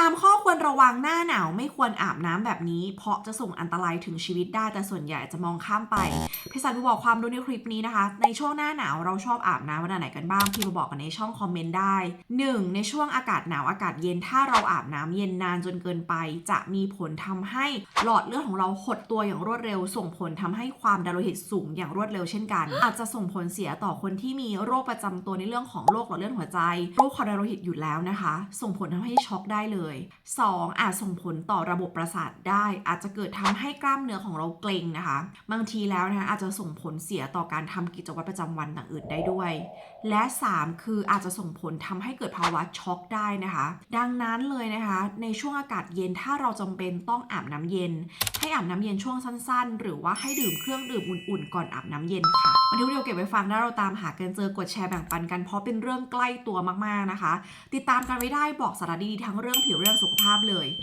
3 ข้อควรระวังหน้าหนาวไม่ควรอาบน้ำแบบนี้ เพราะจะส่งอันตรายถึงชีวิตได้แต่ส่วนใหญ่จะมองข้ามไปพิสันบอกความรู้ในคลิปนี้นะคะ ในช่วงหน้าหนาวเราชอบอาบน้ำวันไหนกันบ้างพี่มาบอกกันในช่องคอมเมนต์ได้ 1. ในช่วงอากาศหนาวอากาศเย็นถ้าเราอาบน้ำเย็นนานจนเกินไป จะมีผลทำให้หลอดเลือดของเราหดตัวอย่างรวดเร็ว ส่งผลทำให้ความดันโลหิตสูงอย่างรวดเร็วเช่นกัน อาจจะส่งผลเสียต่อคนที่มีโรคประจำตัวในเรื่องของโรคหลอดเลือดหัวใจโรคความดันโลหิตอยู่แล้วนะคะ ส่งผลทำให้ช็อกได้เลย 2. อาจส่งผลต่อระบบประสาทได้ อาจจะเกิดทำให้กล้ามเนื้อของเราเกร็งนะคะ บางทีแล้วนะคะอาจจะส่งผลเสียต่อการทำกิจวัตรประจำวันต่างอื่นได้ด้วย และ 3 คืออาจจะส่งผลทำให้เกิดภาวะช็อกได้นะคะ ดังนั้นเลยนะคะ ในช่วงอากาศเย็นถ้าเราจำเป็นต้องอาบน้ำเย็น ให้อาบน้ำเย็นช่วงสั้น ๆ หรือว่าให้ดื่มเครื่องดื่มอุ่นๆ ก่อนอาบน้ำเย็นค่ะวันนี้วิดีโอเก็บไว้ฟังถ้าเราตามหากันเจอกดแชร์แบ่งปันกันเพราะเป็นเรื่องใกล้ตัวมากๆนะคะ ติดตามกันไว้ได้บอกสาระดีๆทั้งเรื่องผิวเรื่องสุขภาพเลย